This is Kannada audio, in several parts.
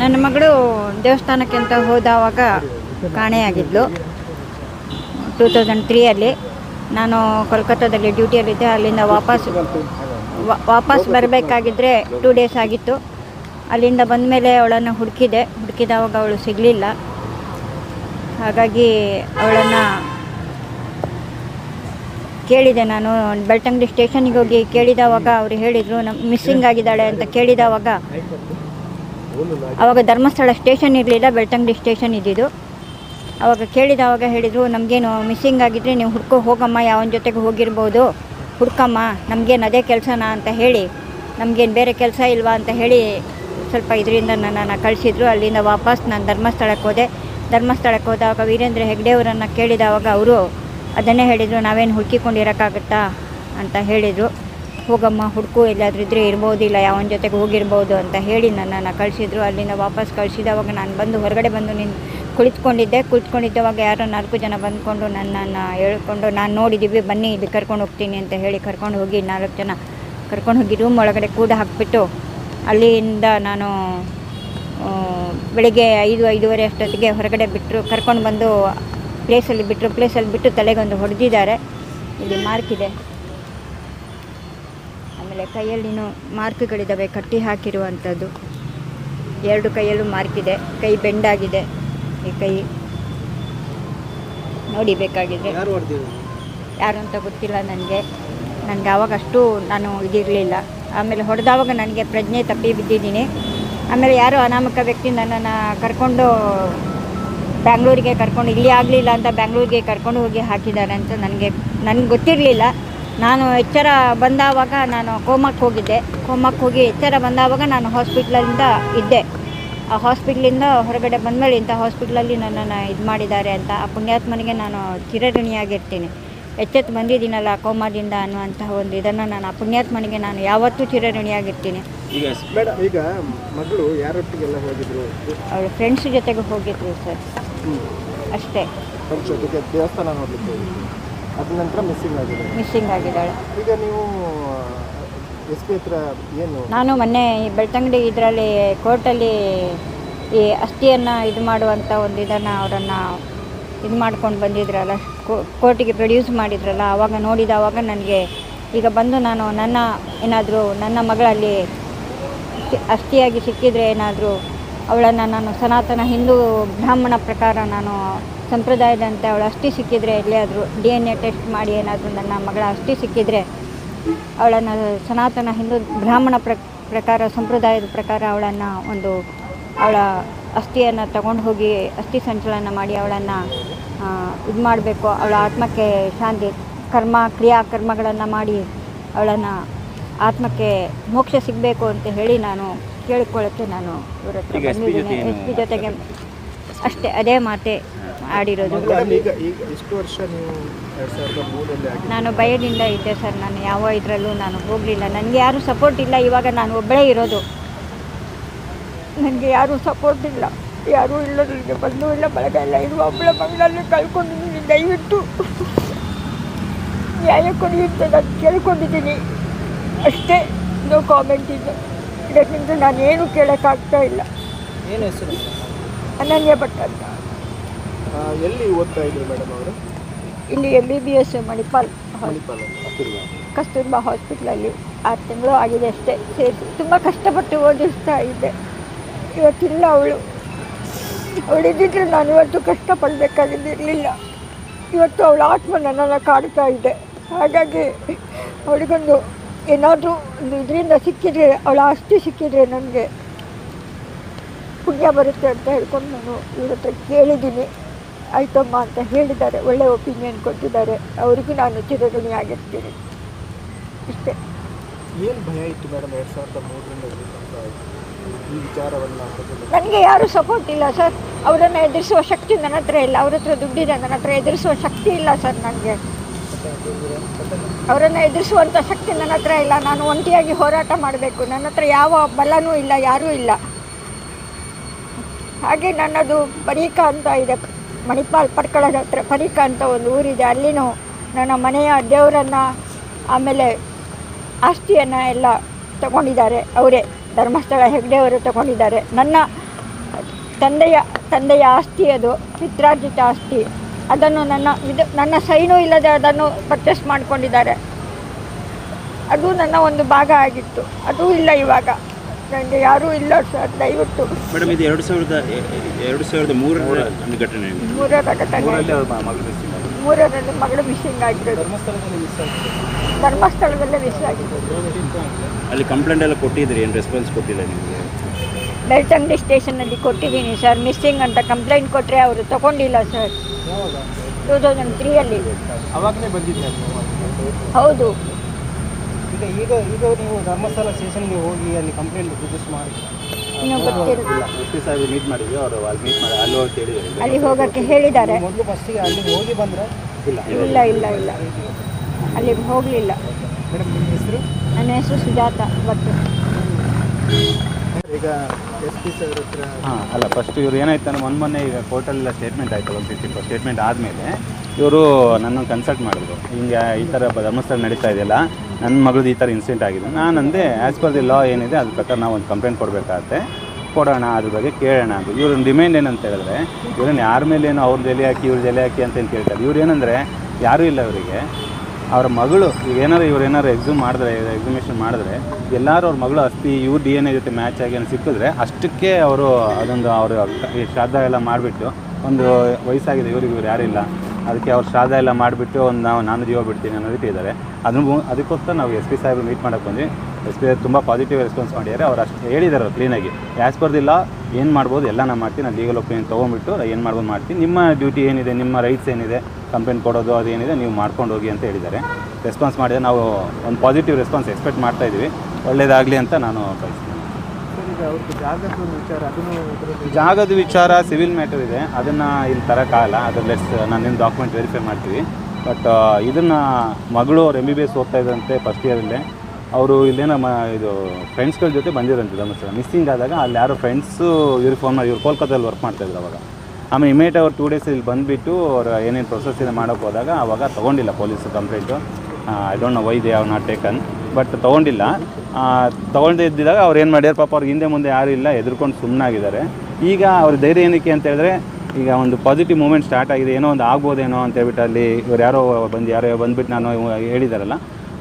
ನನ್ನ ಮಗಳು ದೇವಸ್ಥಾನಕ್ಕೆ ಅಂತ ಹೋದವಾಗ ಕಾಣೆಯಾಗಿದ್ಲು ಟೂ ತೌಸಂಡ್ ತ್ರೀಯಲ್ಲಿ ನಾನು ಕೋಲ್ಕತ್ತಾದಲ್ಲಿ ಡ್ಯೂಟಿಯಲ್ಲಿದ್ದೆ. ಅಲ್ಲಿಂದ ವಾಪಸ್ ವಾಪಸ್ ಬರಬೇಕಾಗಿದ್ದರೆ ಟೂ ಡೇಸ್ ಆಗಿತ್ತು. ಅಲ್ಲಿಂದ ಬಂದ ಮೇಲೆ ಅವಳನ್ನು ಹುಡುಕಿದೆ. ಹುಡುಕಿದವಾಗ ಅವಳು ಸಿಗಲಿಲ್ಲ. ಹಾಗಾಗಿ ಅವಳನ್ನು ಕೇಳಿದೆ ನಾನು. ಬೆಳ್ತಂಗಡಿ ಸ್ಟೇಷನ್ಗೆ ಹೋಗಿ ಕೇಳಿದವಾಗ ಅವರು ಹೇಳಿದರು ನಮ್ಮ ಮಿಸ್ಸಿಂಗ್ ಆಗಿದ್ದಾಳೆ ಅಂತ ಕೇಳಿದವಾಗ ಆವಾಗ ಧರ್ಮಸ್ಥಳ ಸ್ಟೇಷನ್ ಇರಲಿಲ್ಲ, ಬೆಳ್ತಂಗಡಿ ಸ್ಟೇಷನ್ ಇದ್ದಿದ್ದು. ಅವಾಗ ಕೇಳಿದವಾಗ ಹೇಳಿದರು, ನಮಗೇನು ಮಿಸ್ಸಿಂಗ್ ಆಗಿದ್ದರೆ ನೀವು ಹುಡ್ಕೋ, ಹೋಗಮ್ಮ, ಯಾವನ ಜೊತೆಗೆ ಹೋಗಿರ್ಬೋದು. ಹುಡ್ಕಮ್ಮ, ನಮಗೇನು ಅದೇ ಕೆಲಸನಾ ಅಂತ ಹೇಳಿ, ನಮಗೇನು ಬೇರೆ ಕೆಲಸ ಇಲ್ವಾ ಅಂತ ಹೇಳಿ ಸ್ವಲ್ಪ ಇದರಿಂದ ನನ್ನನ್ನು ಕಳಿಸಿದ್ರು. ಅಲ್ಲಿಂದ ವಾಪಸ್ ನಾನು ಧರ್ಮಸ್ಥಳಕ್ಕೆ ಹೋದೆ. ಧರ್ಮಸ್ಥಳಕ್ಕೆ ಹೋದಾಗ ವೀರೇಂದ್ರ ಹೆಗ್ಡೆಯವರನ್ನು ಕೇಳಿದವಾಗ ಅವರು ಅದನ್ನೇ ಹೇಳಿದರು, ನಾವೇನು ಹುಡುಕಿಕೊಂಡಿರೋಕ್ಕಾಗುತ್ತಾ? ಅಂತ ಹೇಳಿದರು. ಹೋಗಮ್ಮ, ಹುಡುಕು ಎಲ್ಲಾದರೂ ಇದ್ರೆ ಇರ್ಬೋದಿಲ್ಲ, ಯಾವನ ಜೊತೆಗೆ ಹೋಗಿರ್ಬೋದು, ಅಂತ ಹೇಳಿ ನನ್ನನ್ನು ಕಳಿಸಿದ್ರು. ಅಲ್ಲಿಂದ ವಾಪಸ್ ಕಳಿಸಿದವಾಗ ನಾನು ಬಂದು ಹೊರಗಡೆ ಬಂದು ನಿನ್, ಕುಳಿತುಕೊಂಡಿದ್ದೆ. ಕುಳಿತುಕೊಂಡಿದ್ದವಾಗ ಯಾರೋ ನಾಲ್ಕು ಜನ ಬಂದುಕೊಂಡು ನನ್ನನ್ನು ಹೇಳ್ಕೊಂಡು, ನಾನು ನೋಡಿದ್ದೀವಿ ಬನ್ನಿ, ಇಲ್ಲಿ ಕರ್ಕೊಂಡು ಹೋಗ್ತೀನಿ, ಅಂತ ಹೇಳಿ ಕರ್ಕೊಂಡು ಹೋಗಿ ನಾಲ್ಕು ಜನ ಕರ್ಕೊಂಡು ಹೋಗಿ ರೂಮ್ ಒಳಗಡೆ ಕೂಡ ಹಾಕಿಬಿಟ್ಟು, ಅಲ್ಲಿಂದ ನಾನು ಬೆಳಿಗ್ಗೆ ಐದು, ಐದೂವರೆ ಅಷ್ಟೊತ್ತಿಗೆ ಹೊರಗಡೆ ಬಿಟ್ಟರು ಕರ್ಕೊಂಡು ಬಂದು ಪ್ಲೇಸಲ್ಲಿ ಬಿಟ್ಟರು ಪ್ಲೇಸಲ್ಲಿ ಬಿಟ್ಟು ತಲೆಗೊಂದು ಹೊಡೆದಿದ್ದಾರೆ. ಇಲ್ಲಿ ಮಾರ್ಕ್ ಇದೆ. ಆಮೇಲೆ ಕೈಯಲ್ಲಿನೂ ಮಾರ್ಕ್ಗಳಿದ್ದಾವೆ ಕಟ್ಟಿ ಹಾಕಿರುವಂಥದ್ದು. ಎರಡು ಕೈಯಲ್ಲೂ ಮಾರ್ಕ್ ಇದೆ. ಕೈ ಬೆಂಡಾಗಿದೆ ಈ ಕೈ ನೋಡಿ ಬೇಕಾಗಿದೆ. ಯಾರು ಅಂತ ಗೊತ್ತಿಲ್ಲ ನನಗೆ. ನನಗೆ ಆವಾಗ ಅಷ್ಟು ನಾನು ಇದಿರಲಿಲ್ಲ. ಆಮೇಲೆ ಹೊಡೆದವಾಗ ನನಗೆ ಪ್ರಜ್ಞೆ ತಪ್ಪಿ ಬಿದ್ದಿದ್ದೀನಿ. ಆಮೇಲೆ ಯಾರೋ ಅನಾಮಕ ವ್ಯಕ್ತಿ ನನ್ನನ್ನು ಕರ್ಕೊಂಡು ಬ್ಯಾಂಗ್ಳೂರಿಗೆ ಕರ್ಕೊಂಡು ಇಲ್ಲಿ ಆಗಲಿಲ್ಲ ಅಂತ ಬ್ಯಾಂಗ್ಳೂರಿಗೆ ಕರ್ಕೊಂಡು ಹೋಗಿ ಹಾಕಿದ್ದಾರೆ ಅಂತ ನನಗೆ ನನಗೆ ಗೊತ್ತಿರಲಿಲ್ಲ. ನಾನು ಎಚ್ಚರ ಬಂದಾವಾಗ ನಾನು ಕೋಮಕ್ಕೆ ಹೋಗಿದ್ದೆ. ಕೋಮಕ್ಕೆ ಹೋಗಿ ಎಚ್ಚರ ಬಂದಾವಾಗ ನಾನು ಹಾಸ್ಪಿಟ್ಲಿಂದ ಇದ್ದೆ. ಆ ಹಾಸ್ಪಿಟ್ಲಿಂದ ಹೊರಗಡೆ ಬಂದಮೇಲೆ ಇಂಥ ಹಾಸ್ಪಿಟ್ಲಲ್ಲಿ ನನ್ನನ್ನು ಇದು ಮಾಡಿದ್ದಾರೆ ಅಂತ ಆ ಪುಣ್ಯಾತ್ಮನಿಗೆ ನಾನು ಚಿರಋಣಿಯಾಗಿರ್ತೀನಿ. ಎಚ್ಚೆತ್ತು ಬಂದಿದ್ದೀನಲ್ಲ ಕೋಮಾದಿಂದ ಅನ್ನುವಂತಹ ಒಂದು ಇದನ್ನು ನಾನು ಆ ಪುಣ್ಯಾತ್ಮನಿಗೆ ನಾನು ಯಾವತ್ತೂ ಚಿರಋಣಿಯಾಗಿರ್ತೀನಿ. ಈಗ ಮಗಳು ಯಾರೊಟ್ಟಿಗೆಲ್ಲ ಹೋಗಿದ್ರು? ಅವಳ ಫ್ರೆಂಡ್ಸ್ ಜೊತೆಗೆ ಹೋಗಿದ್ರು ಸರ್. ಅಷ್ಟೇ. ಜೊತೆಗೆ ದೇವಸ್ಥಾನ ನೋಡ್ಲಿಕ್ಕೆ ಅದ ನಂತರ ಮಿಸ್ಸಿಂಗ್ ಆಗಿದೆ ಮಿಸ್ಸಿಂಗ್ ಆಗಿದ್ದಾಳೆ. ಈಗ ನೀವು ಎಸ್ ಪಿ ಹತ್ರ ಏನು? ನಾನು ಮೊನ್ನೆ ಈ ಬೆಳ್ತಂಗಡಿ ಇದರಲ್ಲಿ ಕೋರ್ಟಲ್ಲಿ ಈ ಅಸ್ಥಿಯನ್ನು ಇದು ಮಾಡುವಂಥ ಒಂದು ಇದನ್ನು ಅವರನ್ನು ಇದು ಮಾಡ್ಕೊಂಡು ಬಂದಿದ್ರಲ್ಲ ಕೋರ್ಟಿಗೆ ಪ್ರೊಡ್ಯೂಸ್ ಮಾಡಿದ್ರಲ್ಲ ಆವಾಗ ನೋಡಿದವಾಗ ನನಗೆ ಈಗ ಬಂದು ನಾನು ನನ್ನ ಏನಾದರೂ ನನ್ನ ಮಗಳಲ್ಲಿ ಅಸ್ಥಿಯಾಗಿ ಸಿಕ್ಕಿದರೆ ಏನಾದರೂ ಅವಳನ್ನು ನಾನು ಸನಾತನ ಹಿಂದೂ ಬ್ರಾಹ್ಮಣ ಪ್ರಕಾರ ನಾನು ಸಂಪ್ರದಾಯದಂತೆ ಅವಳ ಅಷ್ಟಿ ಸಿಕ್ಕಿದರೆ ಆದರೂ ಡಿ ಎನ್ ಎ ಟೆಸ್ಟ್ ಮಾಡಿ ಏನಾದರೂ ನನ್ನ ಮಗಳ ಅಷ್ಟಿ ಸಿಕ್ಕಿದರೆ ಅವಳನ್ನು ಸನಾತನ ಹಿಂದೂ ಬ್ರಾಹ್ಮಣ ಪ್ರ, ಪ್ರಕಾರ, ಸಂಪ್ರದಾಯದ ಪ್ರಕಾರ ಅವಳನ್ನು ಒಂದು ಅವಳ ಅಸ್ಥಿಯನ್ನು ತಗೊಂಡು ಹೋಗಿ ಅಸ್ಥಿ ಸಂಚಲನ ಮಾಡಿ ಅವಳನ್ನು ಇದು ಮಾಡಬೇಕು. ಅವಳ ಆತ್ಮಕ್ಕೆ ಶಾಂತಿ, ಕರ್ಮ, ಕ್ರಿಯಾ ಕರ್ಮಗಳನ್ನು ಮಾಡಿ ಅವಳನ್ನು ಆತ್ಮಕ್ಕೆ ಮೋಕ್ಷ ಸಿಗಬೇಕು ಅಂತ ಹೇಳಿ ನಾನು ಕೇಳಿಕೊಳ್ಳೋಕ್ಕೆ ನಾನು. ಇವ್ರ ಹತ್ರ ಬಂದಿದ್ದೀನಿ. ಎಸ್ ಪಿ ಜೊತೆಗೆ ಅಷ್ಟೇ ಅದೇ ಮಾತೆ ಆಡಿರೋದು. ನಾನು ಭಯದಿಂದ ಇದ್ದೆ ಸರ್. ನಾನು ಯಾವ ಇದರಲ್ಲೂ ನಾನು ಹೋಗಲಿಲ್ಲ. ನನಗೆ ಯಾರೂ ಸಪೋರ್ಟ್ ಇಲ್ಲ. ಇವಾಗ ನಾನು ಒಬ್ಬಳೇ ಇರೋದು. ನನಗೆ ಯಾರೂ ಸಪೋರ್ಟ್ ಇಲ್ಲ. ಯಾರೂ ಇಲ್ಲ ನನಗೆ ಬಂದು ಇಲ್ಲ. ಬಳಗ ಇಲ್ಲ ಇದು ಒಬ್ಬಳ ಮಗಳಲ್ಲಿ ಕಳ್ಕೊಂಡಿದ್ದೀನಿ ದಯವಿಟ್ಟು ನ್ಯಾಯ ಕೊಡಿ ಅಂತ ನಾನು ಕೇಳ್ಕೊಂಡಿದ್ದೀನಿ. ಅಷ್ಟೇ ನೋ ಕಾಮೆಂಟ್ ಇದೆ ಇದಕ್ಕಿಂತ ನಾನೇನು ಏನು ಕೇಳೋಕ್ಕಾಗ್ತಾ ಇಲ್ಲ. ಏನು ಹೆಸರು? ಅನನ್ಯ ಭಟ್ ಅಂತ. ಆ, ಎಲ್ಲಿ ಓದ್ತಾ ಇದ್ರು ಮೇಡಮ್ ಅವರು? ಇಲ್ಲಿ M B B S Manipal Manipal Kasturba ಹಾಸ್ಪಿಟ್ಲಲ್ಲಿ ಆರು ತಿಂಗಳು ಆಗಿದೆ ಅಷ್ಟೇ ಸೇರಿಸಿ. ತುಂಬ ಕಷ್ಟಪಟ್ಟು ಓದಿಸ್ತಾ ಇದ್ದೆ. ಇವತ್ತಿಲ್ಲ ಅವಳು. ಅವಳಿದ್ದಿದ್ರೆ ನಾನು ಇವತ್ತು ಕಷ್ಟಪಡಬೇಕಾಗಿದ್ದಿರಲಿಲ್ಲ ಇವತ್ತು ಅವಳ ಆತ್ಮ ನನ್ನನ್ನು ಕಾಡ್ತಾ ಇದೆ. ಹಾಗಾಗಿ ಅವಳಿಗೊಂದು ಏನಾದರೂ ಒಂದು ಇದರಿಂದ ಸಿಕ್ಕಿದರೆ ಅವಳ ಆಸ್ತಿ ಸಿಕ್ಕಿದರೆ ನನಗೆ ಪುಣ್ಯ ಬರುತ್ತೆ ಅಂತ ಹೇಳ್ಕೊಂಡು ನಾನು ಇವ್ರ ಹತ್ರ ಕೇಳಿದ್ದೀನಿ. ಆಯ್ತಮ್ಮ ಅಂತ ಹೇಳಿದ್ದಾರೆ. ಒಳ್ಳೆ ಒಪಿನಿಯನ್ ಕೊಟ್ಟಿದ್ದಾರೆ. ಅವರಿಗೂ ನಾನು ಚಿರಋಣಿಯಾಗಿರ್ತೀನಿ ಇಷ್ಟೇ. ಏನು ಭಯ ಇತ್ತು ಮೇಡಮ್ ಎರಡು ಸಾವಿರದ ಮೂರರಿಂದ ಈ ವಿಚಾರವನ್ನು ನನಗೆ ಯಾರೂ ಸಪೋರ್ಟ್ ಇಲ್ಲ ಸರ್ ಅವರನ್ನು ಎದುರಿಸುವ ಶಕ್ತಿ ನನ್ನ ಹತ್ರ ಇಲ್ಲ. ಅವ್ರ ಹತ್ರ ದುಡ್ಡಿದೆ ನನ್ನ ಹತ್ರ ಎದುರಿಸುವ ಶಕ್ತಿ ಇಲ್ಲ ಸರ್ ನನಗೆ. ಅವರನ್ನು ಎದುರಿಸುವಂಥ ಶಕ್ತಿ ನನ್ನ ಹತ್ರ ಇಲ್ಲ. ನಾನು ಒಂಟಿಯಾಗಿ ಹೋರಾಟ ಮಾಡಬೇಕು. ನನ್ನ ಹತ್ರ ಯಾವ ಬಲನೂ ಇಲ್ಲ, ಯಾರೂ ಇಲ್ಲ. ಹಾಗೆ ನನ್ನದು ಪರೀಕ ಅಂತ ಇದೆ. ಮಣಿಪಾಲ್ ಪರ್ಕಳದ ಹತ್ರ ಪರೀಕ ಅಂತ ಒಂದು ಊರಿದೆ. ಅಲ್ಲಿನೂ ನನ್ನ ಮನೆಯ ದೇವರನ್ನು, ಆಮೇಲೆ ಆಸ್ತಿಯನ್ನು ಎಲ್ಲ ತಗೊಂಡಿದ್ದಾರೆ. ಅವರೇ ಧರ್ಮಸ್ಥಳ ಹೆಗ್ಡೆಯವರು ತಗೊಂಡಿದ್ದಾರೆ. ನನ್ನ ತಂದೆಯ ತಂದೆಯ ಆಸ್ತಿ ಅದು. ಪಿತ್ರಾರ್ಜಿತ ಆಸ್ತಿ. ಅದನ್ನು ನನ್ನ ಇದು ನನ್ನ ಸೈನು ಇಲ್ಲದೆ ಅದನ್ನು ಪರ್ಚೇಸ್ ಮಾಡಿಕೊಂಡಿದ್ದಾರೆ. ಅದು ನನ್ನ ಒಂದು ಭಾಗ ಆಗಿತ್ತು. ಅದು ಇಲ್ಲ ಇವಾಗ. ನನಗೆ ಯಾರೂ ಇಲ್ಲ ಸರ್ ದಯವಿಟ್ಟು. ಮೇಡಮ್ ಇದು ಎರಡು ಸಾವಿರದ ಎರಡು ಸಾವಿರದ ಮೂರರ ಘಟನೆ ಮೂರರ ಘಟನೆ. ಮೂರರಲ್ಲಿ ಮಗಳು ಮಿಸ್ಸಿಂಗ್ ಆಗಿರೋದು. ಧರ್ಮಸ್ಥಳದಲ್ಲಿ ಮಿಸ್ ಆಗಿದೆ ಧರ್ಮಸ್ಥಳದಲ್ಲೇ ಮಿಸ್ ಆಗಿರೋದು. ಅಲ್ಲಿ ಕಂಪ್ಲೇಂಟ್ ಎಲ್ಲ ಕೊಟ್ಟಿದ್ರಿ ಏನು ರೆಸ್ಪಾನ್ಸ್ ಕೊಟ್ಟಿಲ್ಲ ನಿಮಗೆ? ಬೆಳ್ತಂಗಡಿ ಸ್ಟೇಷನಲ್ಲಿ ಕೊಟ್ಟಿದ್ದೀನಿ ಸರ್ ಮಿಸ್ಸಿಂಗ್ ಅಂತ ಕಂಪ್ಲೇಂಟ್ ಕೊಟ್ಟರೆ ಅವರು ತಗೊಂಡಿಲ್ಲ ಸರ್ ಟೂ ತೌಸಂಡ್ ತ್ರೀಯಲ್ಲಿ ಅವಾಗಲೇ ಬಂದಿದ್ದೆ ಹೌದು. ಈಗ ಈಗ ಈಗ ನೀವು ಧರ್ಮಸ್ಥಳ ಸ್ಟೇಷನ್ಗೆ ಹೋಗಿ ಅಲ್ಲಿ ಕಂಪ್ಲೇಂಟ್ ರಿಜಿಸ್ಟರ್ ಮಾಡಿ ಇನ್ನೂ ಗೊತ್ತಿಲ್ಲ. ಎಸ್ ಸಾಹೇಬ್ ಮೀಟ್ ಮಾಡಿದ್ವಿ ಅವರು ಅಲ್ಲಿ ಮೀಟ್ ಮಾಡಿ ಅಲ್ಲಿ ಹೋಗಿ ಕೇಳಿದ್ದಾರೆ ಅಲ್ಲಿ ಹೋಗೋಕ್ಕೆ ಹೇಳಿದ್ದಾರೆ. ಮೊದಲು ಫಸ್ಟಿಗೆ ಅಲ್ಲಿ ಹೋಗಿ ಬಂದರೆ? ಇಲ್ಲ. ಇಲ್ಲ ಇಲ್ಲ ಅಲ್ಲಿ ಅಲ್ಲಿಗೆ ಹೋಗಲಿಲ್ಲ. ಮೇಡಮ್ ನಿಮ್ಮ ಹೆಸರು? ನನ್ನ ಹೆಸರು ಸುಜಾತ ಭಟ್ ಈಗ ಹಾಂ, ಅಲ್ಲ ಫಸ್ಟ್ ಇವ್ರು ಏನಾಯ್ತು ಮೊನ್ ಮೊನ್ನೆ ಈಗ ಕೋರ್ಟಲ್ಲೆಲ್ಲ ಸ್ಟೇಟ್ಮೆಂಟ್ ಆಯ್ತು ಒಂದು ಸಿಕ್ಕಿತ್ತು ಸ್ಟೇಟ್ಮೆಂಟ್ ಆದಮೇಲೆ ಇವರು ನನ್ನನ್ನು ಕನ್ಸಲ್ಟ್ ಮಾಡಿದ್ರು. ಹಿಂಗೆ ಈ ಥರ ಧರ್ಮಸ್ಥಳ ನಡೀತಾ ಇದೆಯಲ್ಲ ನನ್ನ ಮಗಳದ್ದು ಈ ಥರ ಇನ್ಸಿಡೆಂಟ್ ಆಗಿದೆ. ನಾನು ಅಂದೆ ಆ್ಯಸ್ ಪರ್ ದಿ ಲಾ ಏನಿದೆ, ಅದ್ರ ಪ್ರಕಾರ ನಾವು ಒಂದು ಕಂಪ್ಲೇಂಟ್ ಕೊಡಬೇಕಾಗತ್ತೆ. ಕೊಡೋಣ, ಅದ್ರ ಬಗ್ಗೆ ಕೇಳೋಣ ಅದು ಇವ್ರನ್ನ ಡಿಮ್ಯಾಂಡ್ ಏನಂತ ಹೇಳಿದ್ರೆ, ಇವ್ರನ್ನ ಯಾರ ಏನು ಅವ್ರ ಎಲೆ ಹಾಕಿ, ಇವ್ರ ಎಲೆ ಹಾಕಿ ಅಂತ ಏನು ಕೇಳ್ತಾರೆ. ಇವ್ರು ಏನಂದರೆ, ಯಾರೂ ಇಲ್ಲ ಅವರಿಗೆ ಅವ್ರ ಮಗಳು, ಈಗ ಏನಾರು ಇವ್ರು ಏನಾರು ಎಕ್ಸಾಮ್ ಮಾಡಿದ್ರೆ ಎಕ್ಸಾಮಿನೇಷನ್ ಮಾಡಿದ್ರೆ, ಎಲ್ಲರೂ ಅವ್ರ ಮಗಳು ಅಸ್ತಿ ಇವ್ರ ಡಿ ಎನ್ ಎ ಜೊತೆ ಮ್ಯಾಚ್ ಆಗಿ ಏನು ಸಿಕ್ಕಿದ್ರೆ, ಅಷ್ಟಕ್ಕೆ ಅವರು ಅದೊಂದು ಅವರು ಶ್ರಾದ್ದ ಎಲ್ಲ ಮಾಡಿಬಿಟ್ಟು, ಒಂದು ವಯಸ್ಸಾಗಿದೆ, ಇವ್ರಿಗೆ ಇವ್ರು ಯಾರಿಲ್ಲ ಅದಕ್ಕೆ ಅವ್ರು ಶ್ರಾದ ಎಲ್ಲ ಮಾಡಿಬಿಟ್ಟು ಒಂದು ನಾವು ನಾನು ಜೀವ ಬಿಡ್ತೀನಿ ಅನ್ನೋ ರೀತಿ ಇದ್ದಾರೆ. ಅದನ್ನು ಅದಕ್ಕೋಸ್ಕರ ನಾವು ಎಸ್ ಪಿ ಸಾಹೇಬ್ರು ಮೀಟ್ ಮಾಡೋಕ್ಕೆ ಬಂದ್ವಿ. ಎಸ್ ಪಿ ತುಂಬ ಪಾಸಿಟಿವ್ ರೆಸ್ಪಾನ್ಸ್ ಮಾಡಿದ್ದಾರೆ. ಅವ್ರು ಅಷ್ಟು ಹೇಳಿದ್ದಾರೆ ಕ್ಲೀನಾಗಿ ಆ್ಯಸ್ ಪರ್ ಏನು ಮಾಡ್ಬೋದು ಎಲ್ಲ ನಾನು ಮಾಡ್ತೀನಿ. ನಾನು ಲೀಗಲ್ ಒಪಿನಿಯನ್ ತೊಗೊಂಬಿಟ್ಟು ಏನು ಮಾಡ್ಬೋದು ಮಾಡ್ತೀನಿ. ನಿಮ್ಮ ಡ್ಯೂಟಿ ಏನಿದೆ, ನಿಮ್ಮ ರೈಟ್ಸ್ ಏನಿದೆ ಕಂಪ್ಲೇಂಟ್ ಕೊಡೋದು ಅದೇನಿದೆ ನೀವು ಮಾಡ್ಕೊಂಡು ಹೋಗಿ ಅಂತ ಹೇಳಿದ್ದಾರೆ. ರೆಸ್ಪಾನ್ಸ್ ಮಾಡಿದರೆ ನಾವು ಒಂದು ಪಾಸಿಟಿವ್ ರೆಸ್ಪಾನ್ಸ್ ಎಕ್ಸ್ಪೆಕ್ಟ್ ಮಾಡ್ತಾ ಇದ್ದೀವಿ. ಒಳ್ಳೇದಾಗಲಿ ಅಂತ ನಾನು ಈಗ ಜಾಗದ ವಿಚಾರ ಸಿವಿಲ್ ಮ್ಯಾಟರ್ ಇದೆ. ಅದನ್ನು ಇಲ್ಲಿ ತರೋಕ್ಕಾಗಲ್ಲ ಅದು ಲೆಟ್ಸ್ ನಾನು ನಿಮ್ಮ ಡಾಕ್ಯುಮೆಂಟ್ ವೆರಿಫೈ ಮಾಡ್ತೀವಿ. ಬಟ್ ಇದನ್ನು ಮಗಳು ಅವ್ರು ಎಂ ಬಿ ಬಿ ಎಸ್ ಓದ್ತಾ ಇದ್ದಂತೆ ಫಸ್ಟ್ ಇಯರಲ್ಲೇ ಅವರು ಇಲ್ಲೇನೋ ಮ, ಇದು ಫ್ರೆಂಡ್ಸ್ಗಳ ಜೊತೆ ಬಂದಿರಂತೆ ಧರ್ಮಸ್ಥಳ ಮಿಸ್ಸಿಂಗ್ ಆದಾಗ ಅಲ್ಲಿ ಯಾರೋ ಫ್ರೆಂಡ್ಸು ಇವ್ರು ಫೋನ್ ಮಾಡಿ ಇವ್ರು ಕೋಲ್ಕತ್ತಲ್ಲಿ ವರ್ಕ್ ಮಾಡ್ತಾಯಿದ್ರು ಅವಾಗ. ಆಮೇಲೆ ಇಮೇಟ್ ಅವ್ರು ಟೂ ಡೇಸ್ ಇಲ್ಲಿ ಬಂದುಬಿಟ್ಟು ಅವ್ರು ಏನೇನು ಪ್ರೊಸೆಸ್ ಇದೆ ಮಾಡೋಕ್ಕೆ ಹೋದಾಗ ಅವಾಗ ತೊಗೊಂಡಿಲ್ಲ police complaint I don't know why they have not taken but ತೊಗೊಂಡಿಲ್ಲ. ತೊಗೊಂಡೇ ಇದ್ದಿದ್ದಾಗ ಅವ್ರು ಏನು ಮಾಡ್ಯಾರ ಪಾಪ ಅವ್ರಿಗೆ ಹಿಂದೆ ಮುಂದೆ ಯಾರೂ ಇಲ್ಲ ಎದುರ್ಕೊಂಡು ಸುಮ್ಮನಾಗಿದ್ದಾರೆ ಈಗ ಅವ್ರ ಧೈರ್ಯ ಏನಕ್ಕೆ ಅಂತ ಹೇಳಿದ್ರೆ ಈಗ ಒಂದು ಪಾಸಿಟಿವ್ ಮೂಮೆಂಟ್ ಸ್ಟಾರ್ಟ್ ಆಗಿದೆ ಏನೋ ಒಂದು ಆಗ್ಬೋದೇನೋ ಅಂತ ಹೇಳ್ಬಿಟ್ಟು ಅಲ್ಲಿ ಇವ್ರು ಯಾರೋ ಬಂದು ಯಾರೋ ಬಂದುಬಿಟ್ಟು ನಾನು ಹೇಳಿದಾರಲ್ಲ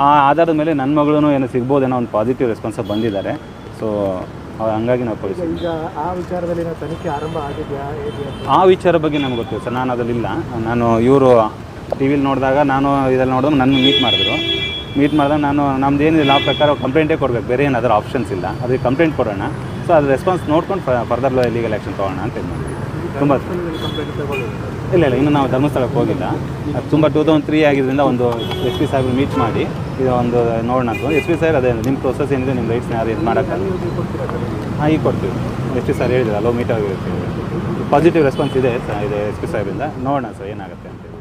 ಆ ಆಧಾರದ ಮೇಲೆ ನನ್ನ ಮಗಳೂ ಏನೋ ಸಿಗ್ಬೋದೇನೋ ಒಂದು ಪಾಸಿಟಿವ್ ರೆಸ್ಪಾನ್ಸ್ ಬಂದಿದ್ದಾರೆ. ಸೊ ಹಂಗಾಗಿ ನಾವು ಈಗ ಆ ವಿಚಾರದಲ್ಲಿ ನಾವು ತನಿಖೆ ಆರಂಭ ಆಗಿದೆಯಾ ಆ ವಿಚಾರ ಬಗ್ಗೆ ನಮ್ಗೆ ಗೊತ್ತಿಲ್ಲ ಸರ್ ನಾನು ಅದರಲ್ಲಿಲ್ಲ ನಾನು ಇವರು ಟಿ ವಿಲಿ ನೋಡಿದಾಗ ನಾನು ಇದರಲ್ಲಿ ನೋಡಿದಾಗ ನನ್ನ ಮೀಟ್ ಮಾಡಿದ್ರು. ಮೀಟ್ ಮಾಡಿದಾಗ ನಾನು, ನಮ್ದು ಏನಿಲ್ಲ, ಆ ಪ್ರಕಾರ ಕಂಪ್ಲೇಂಟೇ ಕೊಡಬೇಕು. ಬೇರೆ ಏನಾದರೂ ಆಪ್ಷನ್ಸ್ ಇಲ್ಲ. ಅದಕ್ಕೆ ಕಂಪ್ಲೇಂಟ್ ಕೊಡೋಣ. ಸೊ ಅದು ರೆಸ್ಪಾನ್ಸ್ ನೋಡ್ಕೊಂಡು ಫರ್ದರ್ ಲೀಗಲ್ ಆ್ಯಕ್ಷನ್ ತೊಗೋಣ ಅಂತ ತುಂಬ ಇಲ್ಲ ಇಲ್ಲ, ಇನ್ನು ನಾವು ಧರ್ಮಸ್ಥಳಕ್ಕೆ ಹೋಗಿಲ್ಲ. ಅದು ತುಂಬ ಟೂ ತೌಸಂಡ್ ತ್ರೀ ಆಗಿದ್ದರಿಂದ ಒಂದು ಎಸ್ ಪಿ ಸಾಹೇಬ್ ಮೀಟ್ ಮಾಡಿ ಇದು ಒಂದು ನೋಡೋಣ ಅಂತ. ಎಸ್ ಪಿ ಸಾಹೇಬ್ ಅದೇ ನಿಮ್ಮ ಪ್ರೊಸೆಸ್ ಏನಿದೆ ನಿಮ್ಮ ರೈಟ್ಸ್ನ ಯಾರು ಇದು ಸರ್ ಹಾಂ, ಈಗ ಕೊಡ್ತೀವಿ. ಎಸ್ ಪಿ ಸರ್ ಹೇಳಿದ್ರು, ಅಲೋ ಮೀಟ್ ಆಗಿರುತ್ತೆ. ಪಾಸಿಟಿವ್ ರೆಸ್ಪಾನ್ಸ್ ಇದೆ ಸರ್ ಇದೆ ಎಸ್ ಪಿ ಸಾಹೇಬಿಂದ ನೋಡೋಣ ಸರ್ ಏನಾಗುತ್ತೆ ಅಂತ.